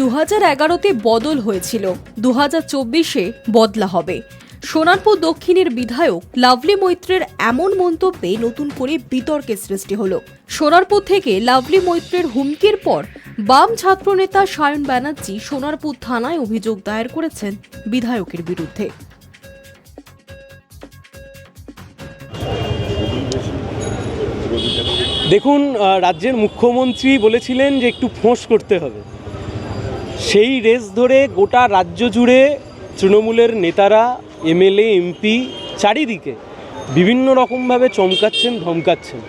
দু হাজার এগারোতে বদল হয়েছিল। দু হাজার চব্বিশে বদলা হবে। সোনারপুর দক্ষিণের বিধায়ক লাভলি মৈত্রের এমন মন্তব্যে নতুন করে বিতর্কের সৃষ্টি হল। সোনারপুর থেকে লাভলি মৈত্রের হুমকির পর বাম ছাত্রনেতা সায়ন ব্যানার্জি সোনারপুর থানায় অভিযোগ দায়ের করেছেন বিধায়কের বিরুদ্ধে। দেখুন রাজ্যের মুখ্যমন্ত্রী বলেছিলেন যে একটু ফোঁস করতে হবে। সেই রেস ধরে গোটা রাজ্য জুড়ে তৃণমূলের নেতারা, এমএলএ, এমপি চারিদিকে বিভিন্ন রকমভাবে চমকাচ্ছেন, ধমকাচ্ছেন।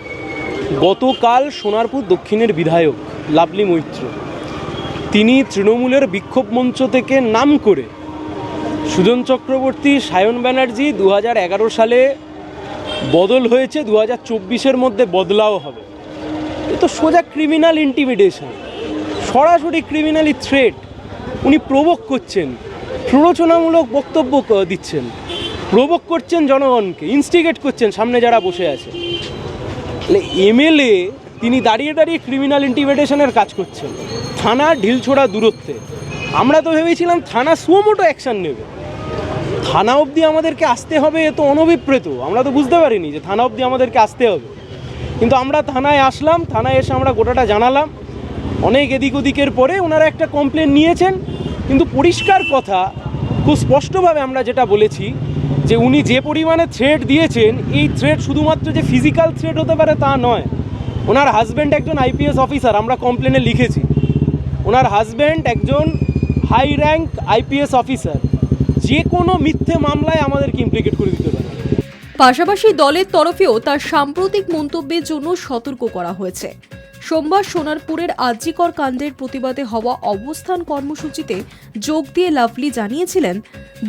গতকাল সোনারপুর দক্ষিণের বিধায়ক লাভলি মৈত্র, তিনি তৃণমূলের বিক্ষোভ মঞ্চ থেকে নাম করে সুজন চক্রবর্তী, সায়ন ব্যানার্জি দু হাজার এগারো সালে বদল হয়েছে দু হাজার মধ্যে বদলাও হবে। এ তো সোজা ক্রিমিনাল ইন্টিমিডেশন সরাসরি ক্রিমিনালি থ্রেট উনি প্রভোগ করছেন, প্ররোচনামূলক বক্তব্য দিচ্ছেন। প্রবোক করছেন জনগণকে ইনস্টিগেট করছেন সামনে যারা বসে আছে। এমএলএ তিনি দাঁড়িয়ে দাঁড়িয়ে ক্রিমিনাল ইন্টিমিডেশনের কাজ করছেন। থানা ঢিলছোড়া দূরত্বে। আমরা তো ভেবেছিলাম থানা সুমোটো অ্যাকশন নেবে। থানা অবধি আমাদেরকে আসতে হবে এ তো অনভিপ্রেত। আমরা তো বুঝতে পারিনি যে থানা অবধি আমাদেরকে আসতে হবে। কিন্তু আমরা থানায় আসলাম, থানায় এসে আমরা গোটাটা জানালাম। অনেক এদিক ওদিকের পরে ওনারা একটা কমপ্লেন নিয়েছেন। কিন্তু পরিষ্কার কথা, খুব স্পষ্টভাবে আমরা যেটা বলেছি যে উনি যে পরিমাণে থ্রেড দিয়েছেন, এই থ্রেড শুধুমাত্র যে ফিজিক্যাল থ্রেড হতে পারে তা নয়। ওনার হাজব্যান্ড একজন আইপিএস অফিসার আমরা কমপ্লেনে লিখেছি। ওনার হাজব্যান্ড একজন হাই র্যাঙ্ক আইপিএস অফিসার যে কোনো মিথ্যে মামলায় আমাদেরকে ইমপ্লিকেট করে দিতে পারে। পাশাপাশি দলের তরফেও তার সাম্প্রতিক মন্তব্যের জন্য সতর্ক করা হয়েছে। সোমবার সোনারপুরের আর্যিকর কাণ্ডের প্রতিবাদে হওয়া অবস্থান কর্মসূচিতে যোগ দিয়ে লাভলি জানিয়েছিলেন,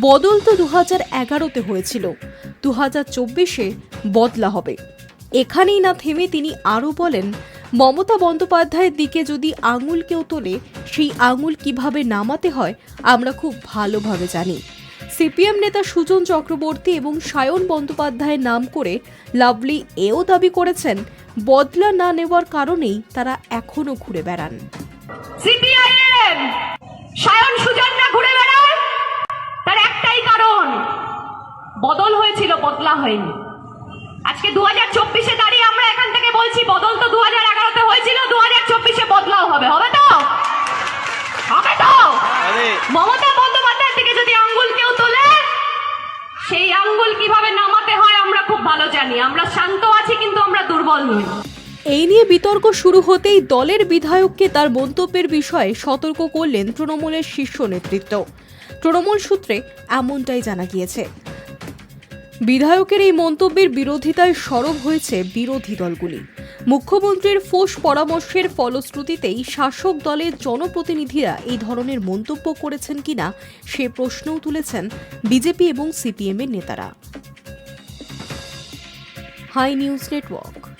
বদল তো দু হাজার এগারোতে হয়েছিল দু হাজার চব্বিশে বদলা হবে। এখানেই না থেমে তিনি আরও বলেন, মমতা বন্দ্যোপাধ্যায়ের দিকে যদি আঙুল কেউ তোলে, সেই আঙুল কীভাবে নামাতে হয় আমরা খুব ভালোভাবে জানি। সিপিএম নেতা সুজন চক্রবর্তী এবং সায়ন বন্দ্যোপাধ্যায়ের নাম করে লাভলি এও দাবি করেছেন বদলা না নেওয়ার কারণেই তারা এখনও ঘুরে বেড়ান। সিপিআইএম সায়ন সুজনরা ঘুরে বেড়ায়? তার একটাই কারণ বদল হয়েছিল বদলা হয়নি। আজকে দু হাজার চব্বিশে দাঁড়িয়ে আমরা এখান থেকে বলছি বদল তো দু হাজার এগারোতে হয়েছিল দু হাজার চব্বিশে বদলাও হবে হবে তো? হবে তো? মমতা জানি, আমরা শান্ত আছি কিন্তু আমরা দুর্বল নই। এই নিয়ে বিতর্ক শুরু হতেই দলের বিধায়ককে তার মন্তব্যের বিষয়ে সতর্ক করলেন তৃণমূলের শীর্ষ নেতৃত্ব। তৃণমূল সূত্রে এমনটাই জানা গিয়েছে। বিধায়কের এই মন্তব্যের বিরোধিতায় সরব হয়েছে বিরোধী দলগুলি। মুখ্যমন্ত্রীর ফোঁস পরামর্শের ফলশ্রুতিতেই শাসক দলের জনপ্রতিনিধিরা এই ধরনের মন্তব্য করেছেন কিনা সে প্রশ্নও তুলেছেন বিজেপি এবং সিপিএমের নেতারা। High News Network.